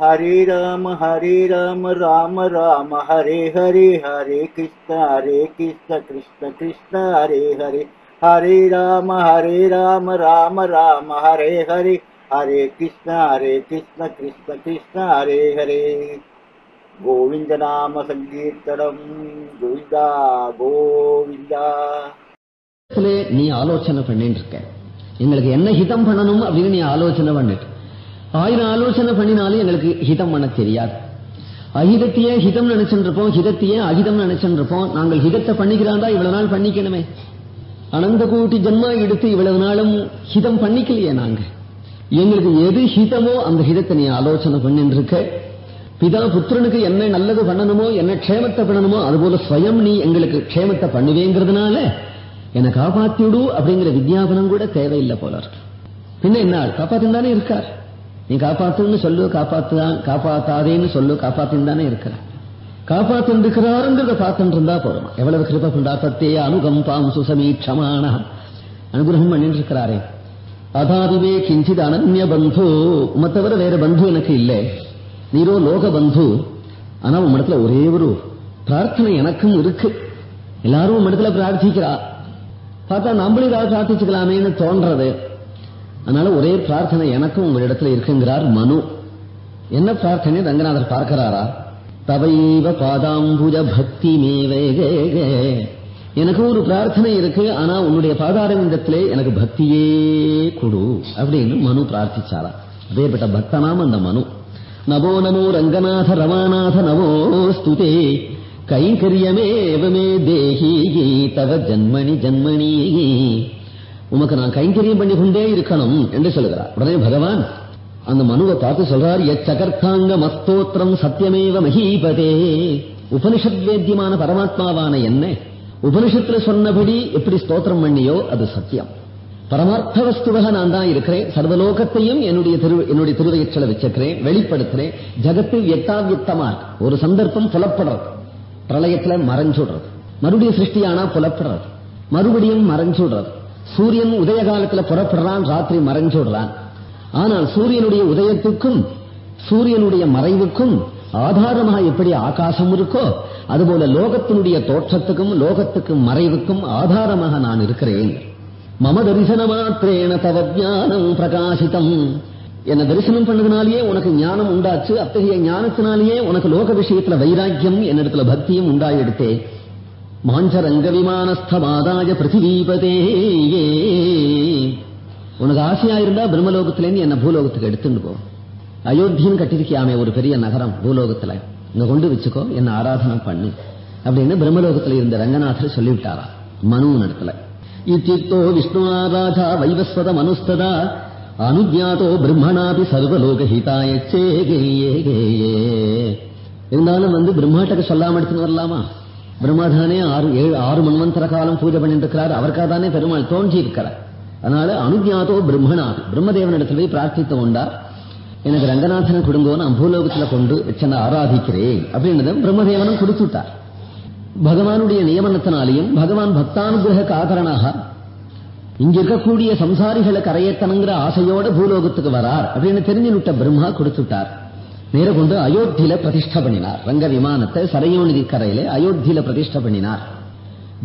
ஹரே ராம ஹரே ராம ராம ராம ஹரே ஹரே ஹரே கிருஷ்ண ஹரே கிருஷ்ண கிருஷ்ண கிருஷ்ண ஹரே ஹரே. ஹரே ராம ஹரே ராம ராம ராம ஹரே ஹரே. ஹரே கிருஷ்ண ஹரே கிருஷ்ண கிருஷ்ண கிருஷ்ண ஹரே ஹரே. கோவிந்த நாம சங்கீர்த்தனம். கோவிந்தா கோவிந்தா. இடத்துல நீ ஆலோசனை பண்ணிட்டு இருக்க. எங்களுக்கு என்ன ஹிதம் பண்ணணும் அப்படின்னு நீ ஆலோசனை பண்ணிட்டு ஆயிரம் ஆலோசனை பண்ணினாலும் எங்களுக்கு ஹிதம் பண்ண தெரியாது. அஹிதத்தையே ஹிதம் நினைச்சிருப்போம் ஹிதத்தையே அஹிதம் நினைச்சிருப்போம் நாங்கள் ஹிதத்தை பண்ணிக்கிறாண்டா இவ்வளவு நாள் பண்ணிக்கணுமே. அனந்த கோட்டி ஜென்மா எடுத்து இவ்வளவு நாளும் ஹிதம் பண்ணிக்கலையே நாங்க எங்களுக்கு எது ஹிதமோ அந்த ஹிதத்தை நீ ஆலோசனை பண்ணிட்டு இருக்க பிதா புத்திரனுக்கு என்ன நல்லது பண்ணணுமோ என்ன க்ஷேமத்தை பண்ணணுமோ அதுபோல ஸ்வயம் நீ எங்களுக்கு க்ஷேமத்தை பண்ணுவேங்கிறதுனால என்னை காப்பாத்திவிடு அப்படிங்கிற வித்யாபனம் கூட தேவையில்லை போல இருக்கு. பின்ன என்ன காப்பாத்தின்னு தானே இருக்கார்? நீ காப்பாத்துன்னு சொல்லு காப்பாத்துதான் காப்பாத்தாதேன்னு சொல்லு காப்பாத்தின்னு தானே இருக்கிறார் காப்பாத்திருக்கிறாருங்கிறத பார்த்துட்டு இருந்தா போறோம் எவ்வளவு கிருப புண்டாத்தத்தே அனுகம்பாம் சுசமீட்சமான அனுகிரகம் பண்ணிட்டு இருக்கிறாரே அதாதிவே கிஞ்சித் அனன்ய பந்து. உமை வேற பந்து எனக்கு இல்லை. நீரோ லோக பந்து. ஆனா உம்மிடத்துல ஒரே ஒரு பிரார்த்தனை எனக்கும் இருக்கு. எல்லாரும் உம்மிடத்துல பிரார்த்திக்கிறா. பார்த்தா நம்மளும் ஏதாவது பிரார்த்திச்சுக்கலாமேன்னு தோன்றது. அதனால ஒரே பிரார்த்தனை எனக்கும் உங்களிடத்துல இருக்குங்கிறார் மனு. என்ன பிரார்த்தனை? ரங்கநாதர் பார்க்கிறாரா? தவைவ பாதாம்புஜ பக்தி மேவேகே எனக்கு ஒரு பிரார்த்தனை இருக்கு ஆனா உன்னுடைய பாதாரவிந்தத்திலே எனக்கு பக்தியே கொடு அப்படின்னு மனு பிரார்த்திச்சாரா. அதேபட்ட பக்தனாம் அந்த மனு. நவோ நமோ ரங்கநாத ரமாநாத நவோ ஸ்துதே. கைங்கரியமேவமே தேகி தவ ஜன்மணி ஜன்மணி உமக்கு நான் கைங்கரியம் பண்ணி கொண்டே இருக்கணும் என்று சொல்லுகிறார். உடனே பகவான் அந்த மனுவை பார்த்து சொல்றார் எச்சகர்த்தாங்க மஸ்தோத்திரம் சத்தியமேவ மகீபதே உபனிஷத் வேத்தியமான பரமாத்மாவான என்ன உபனிஷத்துல சொன்னபடி எப்படி ஸ்தோத்திரம் பண்ணியோ அது சத்தியம். பரமார்த்த வஸ்துவக நான் தான் இருக்கிறேன் சர்வலோகத்தையும் என்னுடைய திரு என்னுடைய திருவயச்சல வச்சிருக்கிறேன் வெளிப்படுத்துறேன் ஜகத்து எட்டாவியத்தமா ஒரு சந்தர்ப்பம் புலப்படுறது பிரளயத்துல மறைஞ்சுடுறது. மறுபடியும் சிருஷ்டியானா புலப்படுறது மறுபடியும் மறைஞ்சுடுறது. சூரியன் உதய காலத்துல புறப்படுறான் ராத்திரி மறைஞ்சுடுறான் ஆனால் சூரியனுடைய உதயத்துக்கும் சூரியனுடைய மறைவுக்கும் ஆதாரமாக எப்படி ஆகாசம் இருக்கோ அதுபோல லோகத்தினுடைய தோற்றத்துக்கும் லோகத்துக்கும் மறைவுக்கும் ஆதாரமாக நான் இருக்கிறேன். மம தரிசன மாத்திரேன தவ ஞானம் பிரகாசிதம் என்ன தரிசனம் பண்ணதுனாலேயே உனக்கு ஞானம் உண்டாச்சு அத்தகைய ஞானத்தினாலேயே உனக்கு லோக விஷயத்துல வைராக்கியம் என்னிடத்துல பக்தியும் உண்டாயெடுத்தேன் மாஞ்சரங்க விமானஸ்தமாதாய பிருத்திவீபதே உனக்கு ஆசையா இருந்தா பிரம்மலோகத்திலேருந்து என்ன பூலோகத்துக்கு எடுத்துட்டு போ. அயோத்தின்னு கட்டிருக்கியாமே ஒரு பெரிய நகரம் பூலோகத்துல. இங்க கொண்டு வச்சுக்கோ என்ன ஆராதனை பண்ணு. அப்படின்னு பிரம்மலோகத்துல இருந்த ரங்கநாதர் சொல்லிவிட்டாரா. மனு இடத்துல. இத்தியுக்தோ விஷ்ணு ஆராதா வைவஸ்வத மனுஸ்ததா அனுஜாதோ பிரம்மணாபி சர்வலோக ஹிதாயச்சே இருந்தாலும் வந்து பிரம்மாட்டக்கு சொல்லாம எடுத்துன்னு வரலாமா? பிரம்மாதானே ஆறு ஏழு ஆறு மன்வந்தர காலம் பூஜை பண்ணிட்டு இருக்கிறார் அவருக்காக தானே பெருமாள் தோன்றி இருக்கிறார் அதனால அனுஜாதோ பிரம்மணாபி பிரம்மதேவன் போய் பிரார்த்தித்து கொண்டார். எனக்கு ரங்கநாதனை கொடுங்கோ நான் பூலோகத்துல கொண்டு சென்னை ஆராதிக்கிறேன் அப்படின்றத பிரம்மதேவனும் கொடுத்துட்டார். பகவானுடைய நியமனத்தினாலையும் பகவான் பக்தானுகிரக காதரனாக இங்க இருக்கக்கூடிய சம்சாரிகளை கரையத்தனங்கிற ஆசையோட பூலோகத்துக்கு வரார் அப்படின்னு தெரிஞ்சுவிட்ட பிரம்மா கொடுத்துட்டார். நேர கொண்டு அயோத்தியில பிரதிஷ்ட பண்ணினார். ரங்க விமானத்தை சரையோநிதி கரையில அயோத்தியில பிரதிஷ்ட பண்ணினார்.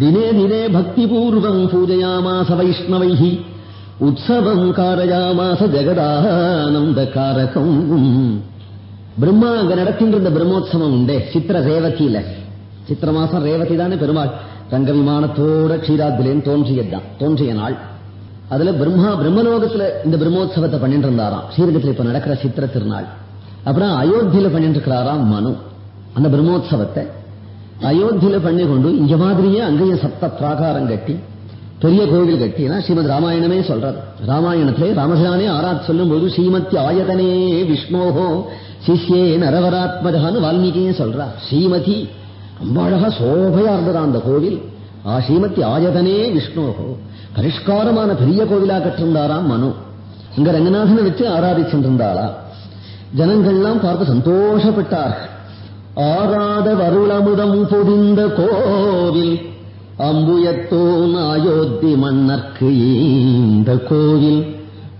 தினே தினே பக்தி பூர்வம் பூஜையாமாச வைஷ்ணவைஹி உற்சவம் காரயாமாச ஜெகதானந்த காரகம். பிரம்மா அங்க நடத்தின்ற பிரம்மோத்சவம் உண்டே சித்திர ரேவதியில. சித்திர மாசம் ரேவதி தானே பெருமாள். ரங்க விமானத்தோட க்ஷீராத்திலேன்னு தோன்றியதுதான் தோன்றிய நாள். அதுல பிரம்மா பிரம்மலோகத்துல இந்த பிரம்மோத்சவத்தை பண்ணிட்டு இருந்தாராம். ஸ்ரீரங்கத்தில் இப்ப நடக்கிற சித்திர திருநாள். அப்புறம் அயோத்தியில பண்ணிட்டு இருக்கிறாராம் மனு. அந்த பிரம்மோத்சவத்தை அயோத்தியில பண்ணி கொண்டு இங்க மாதிரியே அங்கேயும் சப்த பிராகாரம் கட்டி பெரிய கோவில் கட்டினா ஸ்ரீமத் ராமாயணமே சொல்றது. ராமாயணத்திலே ராமசானே ஆராத் சொல்லும் போது ஸ்ரீமத்தி ஆயதனே விஷ்ணோஹோ சிஷ்யே நரவராத்மஜான்னு வால்மீகியே சொல்றா ஸ்ரீமதி ரொம்ப அழகா சோபையா இருந்ததா அந்த கோவில்? ஆ ஸ்ரீமதி ஆயதனே விஷ்ணோகோ பரிஷ்காரமான பெரிய கோவிலா கட்டிருந்தாராம் மனு. இங்க ரங்கநாதனை வச்சு ஆராதிச்சிருந்தாளா? ஜனங்கள்லாம் பார்த்து சந்தோஷப்பட்டார்கள். ஆராத வருளமுதம் பொதிந்த கோவில் அம்புயத்தோன் அயோத்தி மன்னர்க்கு இந்த கோவில்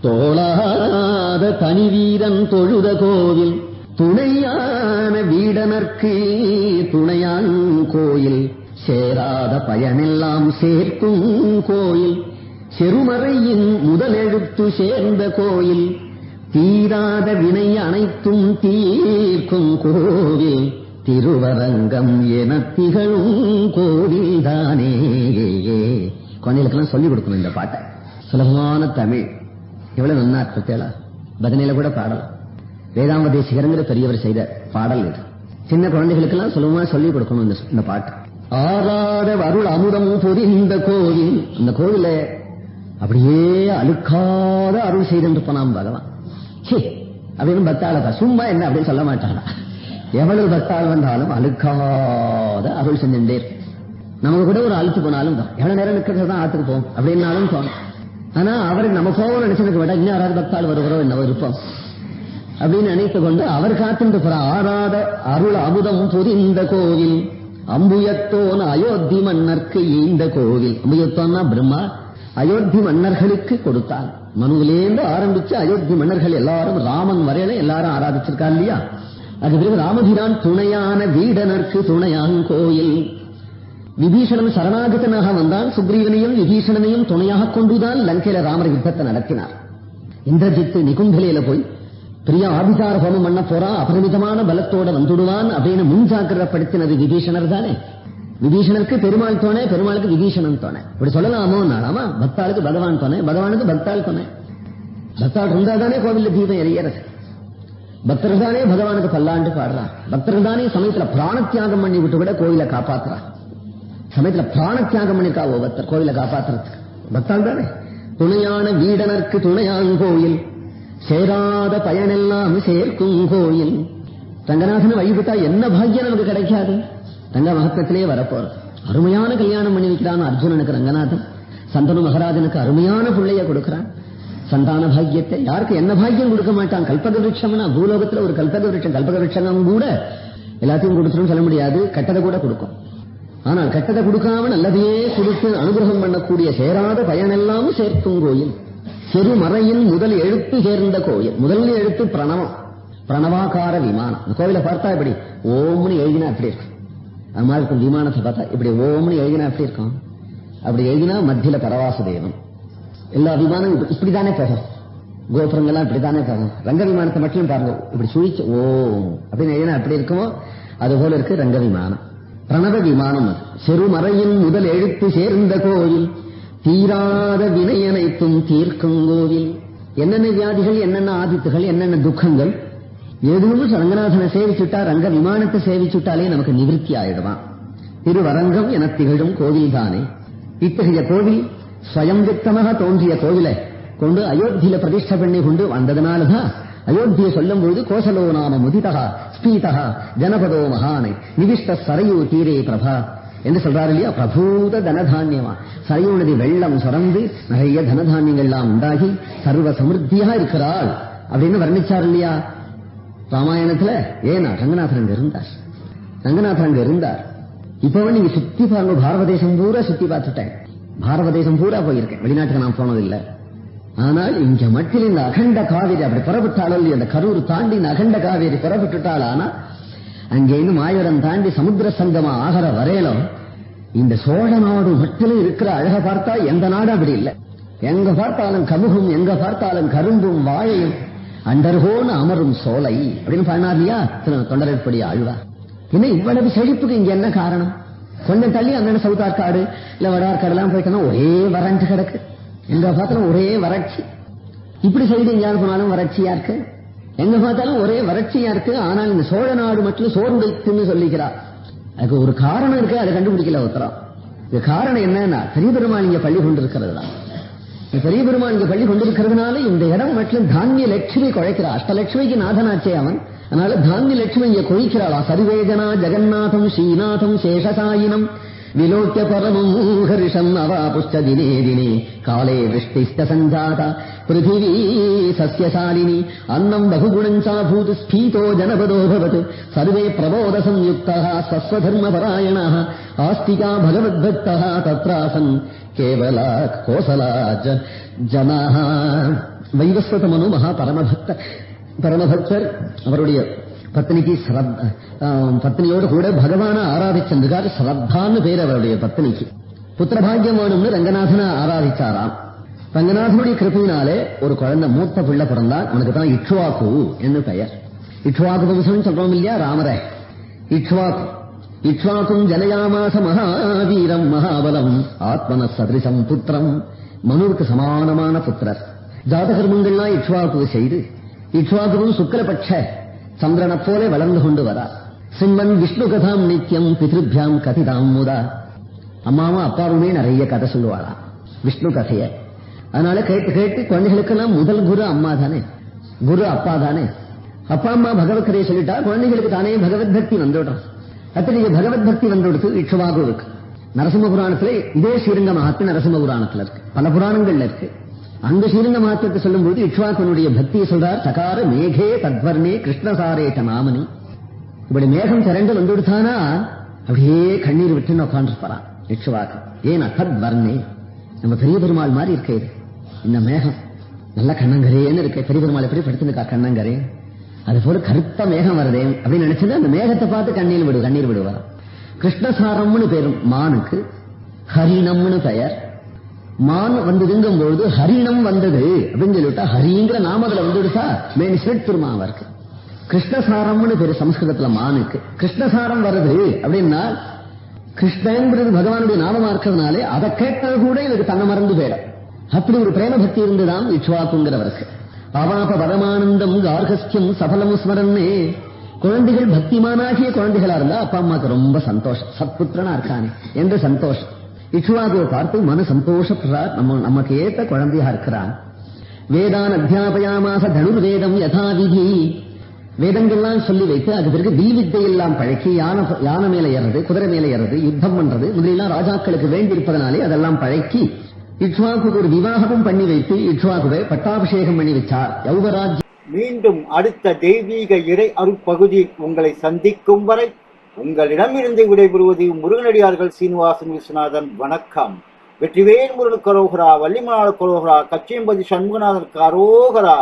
தோளாத தனி வீரன் தொழுத கோவில் துணையான வீடனர்க்கு துணையான் கோயில் சேராத பயனெல்லாம் சேர்க்கும் கோயில் செருமறையின் முதலெழுத்து சேர்ந்த கோயில் தீராத வினை அனைத்தும் தீர்க்கும் கோவில். திருவரங்கம் என திகழும் கோவில்தானே குழந்தைகளுக்கெல்லாம் சொல்லிக் கொடுக்கணும் இந்த பாட்டை. சுலபமான தமிழ். எவ்வளவு நன்னா பத்தியலா பஜனையில கூட பாடலாம். வேதாந்த பெரியவர் செய்த பாடல் இது. சின்ன குழந்தைகளுக்கெல்லாம் சுலபமா சொல்லிக் கொடுக்கணும் இந்த இந்த பாட்டு. ஆறாத அருள் அமுதம் இந்த கோவில். அந்த கோவில அப்படியே அழுக்காத அருள் செய்திருப்பானாம் பகவான். அப்படின்னு பக்தாளப்பா சும்மா என்ன அப்படின்னு சொல்ல மாட்டானா எவ்வளவு பக்தாள் வந்தாலும் அழுக்காத அருள் செஞ்சுட்டே நமக்கு கூட ஒரு அழுத்து போனாலும் தான். எவ்வளவு நேரம் நிற்கிறது தான் ஆத்துக்கு போகும் அப்படின்னாலும் தோணும் ஆனா அவர் நம்ம கோவம் நினைச்சதுக்கு விட இன்னும் யாராவது பக்தாள் வருகிறோம் என்ன இருப்போம். அப்படின்னு நினைத்து கொண்டு அவர் காத்துட்டு போற ஆறாத அருள் அமுதம் பொதிந்த கோவில். அம்புயத்தோன் அயோத்தி மன்னர்க்கு இந்த கோவில். அம்புயத்தோன்னா பிரம்மா அயோத்தி மன்னர்களுக்கு கொடுத்தான். மனுவிலேந்து ஆரம்பிச்சு அயோத்தி மன்னர்கள் எல்லாரும் ராமன் வரையில எல்லாரும் ஆராதிச்சிருக்கா இல்லையா? அது பிறகு ராமபிரான் துணையான வீடனர்க்கு துணையான் கோயில் விபீஷணன் சரணாகதனாக வந்தான். சுக்ரீவனையும் விபீஷணனையும் துணையாக கொண்டுதான் லங்கையில ராமர் யுத்தத்தை நடத்தினார். இந்திரஜித்து நிகுந்தலையில போய் பிரிய ஆபிசார ஹோமம் பண்ண போறா. அபரிமிதமான பலத்தோட வந்துடுவான் அப்படின்னு முன்ஜாக்கிரப்படுத்தினது விபீஷணர் தானே? விபீஷணருக்கு பெருமாள் தோணே பெருமாளுக்கு விபீஷணன் தோணை. இப்படி சொல்லலாமோ? நாளாமா? பக்தாளுக்கு பகவான் தோணே பகவானுக்கு பக்தாள் தோணே. பக்தாள் இருந்தா தானே கோவில்ல தீபம் எரியறது? பக்தர்கள் தானே பகவானுக்கு பல்லாண்டு பாடுறான். பக்தர்கள் தானே சமயத்துல பிராணத்தியாகம் பண்ணி விட்டு கூட கோவில காப்பாத்துறான். சமயத்துல பிராணத்தியாகம் பண்ணிருக்கா ஒவ்வொருத்தர் கோவில காப்பாத்துறதுக்கு. பக்தாள் தானே? துணையான வீடனர்க்கு துணையான் கோயில். சேராத பயனெல்லாம் சேர்க்கும் கோயில். ரங்கநாதன் வழிபட்டா என்ன பாக்கியம் நமக்கு கிடைக்காது? ரங்க வரப்போற வரப்போறது. அருமையான கல்யாணம் பண்ணி வைக்கிறான் அர்ஜுனனுக்கு ரங்கநாதன். சந்தனு மகராஜனுக்கு அருமையான பிள்ளைய கொடுக்கிறான். சந்தான பாக்கியத்தை யாருக்கு என்ன பாக்கியம் கொடுக்க மாட்டான்? கல்பக விருட்சம்னா பூலோகத்துல ஒரு கல்பக விருட்சம் கல்பக விருட்சம் கூட எல்லாத்தையும் கொடுத்துரும் சொல்ல முடியாது. கட்டதை கூட கொடுக்கும். ஆனால் கட்டதை கொடுக்காம நல்லதையே கொடுத்து அனுகிரகம் பண்ணக்கூடிய சேராத பயனெல்லாம் சேர்க்கும் கோயில். சிறுமறையின் முதல் எழுத்து சேர்ந்த கோயில். முதல் எழுத்து பிரணவம். பிரணவாகார விமானம். கோவில பார்த்தா இப்படி ஓம்னு எழுதினா அப்படி இருக்கும்? அது மாதிரி இருக்கும் விமானத்தை பார்த்தா இப்படி ஓம்னு எழுதினா எப்படி இருக்கும்? அப்படி எழுதினா மத்தியில பரவாசுதேவன் எல்லா விமானம் இப்படிதானே இப்படித்தானே போகும். கோபுரங்கள்லாம் இப்படித்தானே போகும். ரங்க விமானத்தை மட்டும் பாருங்க. இப்படி சுழிச்சு ஓம் அப்படின்னு எழுதினா எப்படி இருக்குமோ அது போல இருக்கு ரங்க விமானம். பிரணவ விமானம் அது. சிறுமறையின் முதல் எழுத்து சேர்ந்த கோயில் தீராத வினையனைத்தும் தீர்க்கும் கோவில். என்னென்ன வியாதிகள் என்னென்ன ஆதித்துகள் என்னென்ன துக்கங்கள் எதுவும் ரங்கநாதனை சேவிச்சுட்டா ரங்க விமானத்தை சேவிச்சுட்டாலே நமக்கு நிவிருத்தி ஆயிடுவான் திருவரங்கம் என திகழும் கோவில் தானே இத்தகைய கோவில் சுயம்பித்தமாக தோன்றிய கோவிலை கொண்டு அயோத்தியில பிரதிஷ்ட பண்ணி கொண்டு வந்ததனாலதான் அயோத்தியை சொல்லும் பொழுது கோசலோ நாம முதிதா ஸ்பீதா ஜனபதோ மகானை நிவிஷ்ட சரையூ தீரே பிரபா என்று சொல்றாரு இல்லையா பிரபூத தனதானியமா சரையூ நதி வெள்ளம் சுரந்து நிறைய தனதானியங்கள்லாம் உண்டாகி சர்வ சமிருத்தியா இருக்கிறாள் அப்படின்னு வர்ணிச்சார் இல்லையா ராமாயணத்துல ஏனா ரங்கநாதர் அங்க இருந்தார். ரங்கநாதர் அங்க இருந்தார். இப்ப நீங்க சுத்தி பாருங்க பாரத தேசம் பூரா சுத்தி பார்த்துட்டேன். பாரத தேசம் பூரா போயிருக்கேன். வெளிநாட்டுக்கு நான் போனதில்லை. ஆனால் இங்க மட்டில் இந்த அகண்ட காவிரி அப்படி புறப்பட்டாலும் இல்லையா, அந்த கரூர் தாண்டி இந்த அகண்ட காவிரி புறப்பட்டுட்டால் ஆனா அங்கேருந்து மாயூரம் தாண்டி சமுத்திர சங்கமா ஆகிற வரையிலும் இந்த சோழ நாடு மட்டிலும் இருக்கிற அழக பார்த்தா எந்த நாடும் அப்படி இல்லை. எங்க பார்த்தாலும் கமுகும் எங்க பார்த்தாலும் கரும்பும் வாழையும் அண்டர்கோன் அமரும் சோலை அப்படின்னு பாடினார் இல்லையா? திரு தொண்டரைப்படி ஆழ்வார் இவ்வளவு செழிப்புக்கு இங்க என்ன காரணம்? கொஞ்சம் தள்ளி அண்ணன் சவுத்தார்காடு இல்ல வடார்காடு எல்லாம் போயிட்டோம்னா ஒரே வறண்டு கிடக்கு. எங்க பார்த்தாலும் ஒரே வறட்சி. இப்படி சைடு எங்கேயாவது போனாலும் வறட்சியா இருக்கு? எங்க பார்த்தாலும் ஒரே வறட்சியா இருக்கு. ஆனால் இந்த சோழ நாடு மட்டும் சோர்ந்துன்னு சொல்லிக்கிறார் அதுக்கு ஒரு காரணம் இருக்கு அதை கண்டுபிடிக்கல உத்தரம். இது காரணம் என்னன்னா பெரிய பெருமாள் இங்க பள்ளி கொண்டிருக்கிறது தான் பெரிய பெருமான் இங்க பள்ளி கொண்டிருக்கிறதுனால இந்த இடம் மட்டும் தானிய லட்சுமி குழைக்கிறார் அஷ்டலட்சுமிக்கு நாதனாச்சே அவன். அதனால தானிய லட்சுமி இங்க கொழிக்கிறாளா. சர்வேஜனா ஜெகநாதம் ஸ்ரீநாதம் சேஷசாயினம். விலோக்கிய பரமம் ஹரிஷம் அவாபுஷ்ட தினே தினே காலே விஷ்டிஷ்ட சஞ்சாதா பிருத்திவி சஸ்யசாலினி அன்னம் பகுகுணம் சாபூத் ஸ்பீதோ ஜனபதோ பவத் சர்வே பிரபோத சம்யுக்தः ஸ்வஸ்வதர்மபராயணः ஆஸ்திகா பகவத்பக்தः தத்ராசன் கேவலா கோசலா ஜ- ஜனாः வைவஸ்வத மனு மகா பரமபக்த பரமபக்தர் அவருடைய பத்னிக்கு பத்னியோடு கூட பகவான ஆராதிச்சிருந்தார் ஸ்ரத்தான்னு பேர் அவருடைய பத்னிக்கு. புத்திரபாகியம் வேணும்னு ரங்கநாதனை ஆராதிச்சாராம். ரங்கநாதனுடைய கிருப்பினாலே ஒரு குழந்தை மூத்த பிள்ளை பிறந்தான் அவனுக்கு தான் இக்ஷ்வாக்கு என்று பெயர். இக்ஷ்வாக்கு வம்சம் சொல்றோம் இல்லையா ராமரே? இக்ஷ்வாக்கு இக்ஷ்வாக்கும் ஜனயாமாச மகாவீரம் மகாபலம் ஆத்மன சதிருஷம் புத்திரம் மனுவுக்கு சமானமான புத்திரர். ஜாதகர்மங்கள்லாம் இக்ஷ்வாக்கு செய்து இக்ஷ்வாகுவும் சுக்கரபட்ச சந்திரனைப் போல வளர்ந்து கொண்டு வரா. சிம்மன் விஷ்ணு கதாம் நித்தியம் பிதிருபியாம் கதிதாம் முதா. அம்மாவும் அப்பாவுமே நிறைய கதை சொல்லுவாளா விஷ்ணு கதைய. அதனால கேட்டு கேட்டு குழந்தைகளுக்கெல்லாம் முதல் குரு அம்மா தானே. குரு அப்பா தானே. அப்பா அம்மா பகவத் கதையை சொல்லிட்டா குழந்தைகளுக்கு தானே பகவத் பக்தி வந்துவிடும். அத்தகைய பகவத் பக்தி வந்துவிடுத்து இக்ஷவாகு இருக்கு நரசிம்ம புராணத்துல இதே ஸ்ரீரங்க மகாத்து நரசிம்ம புராணத்துல இருக்கு. பல புராணங்கள்ல இருக்கு. அங்கு அந்த ஸ்ரீரங்க சொல்லும் போது இக்ஷ்வாக்கனுடைய பக்தியை சொல்றார் சகார மேகே தத்வர்ணே கிருஷ்ணசாரேட்ட நாமனி இப்படி மேகம் திரண்டு வந்துடுத்தானா அப்படியே கண்ணீர் விட்டுன்னு உட்காந்துருப்பாராம் இக்ஷ்வாக்கு ஏன் தத்வர்ணே? நம்ம பெரிய பெருமாள் மாதிரி இருக்கே இது. இந்த மேகம்? நல்ல கண்ணங்கரேன்னு இருக்கு. பெரிய பெருமாள் எப்படி படுத்துருக்கா கண்ணங்கரே? அது போல கருத்த மேகம் வருதே அப்படின்னு நினைச்சது அந்த மேகத்தை பார்த்து கண்ணீர் விடு கண்ணீர் விடுவார் கிருஷ்ணசாரம்னு பேரும் மானுக்கு ஹரிணம்னு பெயர். மான் வந்ததுங்கும் பொழுது ஹரிணம் வந்தது அப்படின்னு சொல்லிவிட்டா ஹரிங்கிற நாமத்துல வந்துடுச்சா? மேனி ஸ்வெட் திருமாவருக்கு கிருஷ்ணசாரம்னு பேரு சமஸ்கிருதத்துல மானுக்கு. கிருஷ்ணசாரம் வருது அப்படின்னா கிருஷ்ணங்கிறது பகவானுடைய நாமமா இருக்கிறதுனாலே அதை கேட்டது கூட இவருக்கு தன்னை மறந்து போயிடும். அப்படி ஒரு பிரேம பக்தி இருந்துதான் இச்சுவாக்குங்கிறவருக்கு. அவாப பரமானந்தம் கார்கஸ்தியம் சபலம் ஸ்மரன்னே. குழந்தைகள் பக்திமானாகிய குழந்தைகளா இருந்தா அப்பா அம்மாக்கு ரொம்ப சந்தோஷம். சத்புத்திரனா இருக்கானே என்று சந்தோஷம். இக்ஷ்வாகுவை பார்த்து மன சந்தோஷப்படுறார் நம்ம நமக்கு ஏத்த குழந்தையா இருக்கிறான் வேதான் அத்தியாபயாமாச தனுர்வேதம் யதாவிதி. வேதங்கள்லாம் சொல்லி வைத்து அது பிறகு வில் எல்லாம் பழக்கி யானை யானை மேல ஏறது குதிரை மேல ஏறது யுத்தம் பண்றது முதலாம் ராஜாக்களுக்கு வேண்டி இருப்பதனாலே அதெல்லாம் பழக்கி இக்ஷுவாக்கு ஒரு விவாகமும் பண்ணி வைத்து இக்ஷுவாக்குவை பட்டாபிஷேகம் பண்ணி வச்சார். யௌவராஜ் மீண்டும் அடுத்த தெய்வீக இறை அருப்பகுதி உங்களை சந்திக்கும் வரை உங்களிடமிருந்து விடைபெறுவது முருகனடியார்கள் சீனிவாசன் விஸ்வநாதன். வணக்கம். வெற்றிவேல் முருகன் கரோகரா வள்ளிமலாள் கரோகரா கச்சியம்பதி சண்முகநாதன் கரோகரா.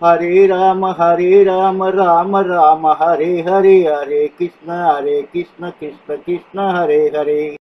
ஹரே ராம ஹரே ராம ராம ராம ஹரே ஹரே ஹரே கிருஷ்ண ஹரே கிருஷ்ண கிருஷ்ண கிருஷ்ண ஹரே ஹரே.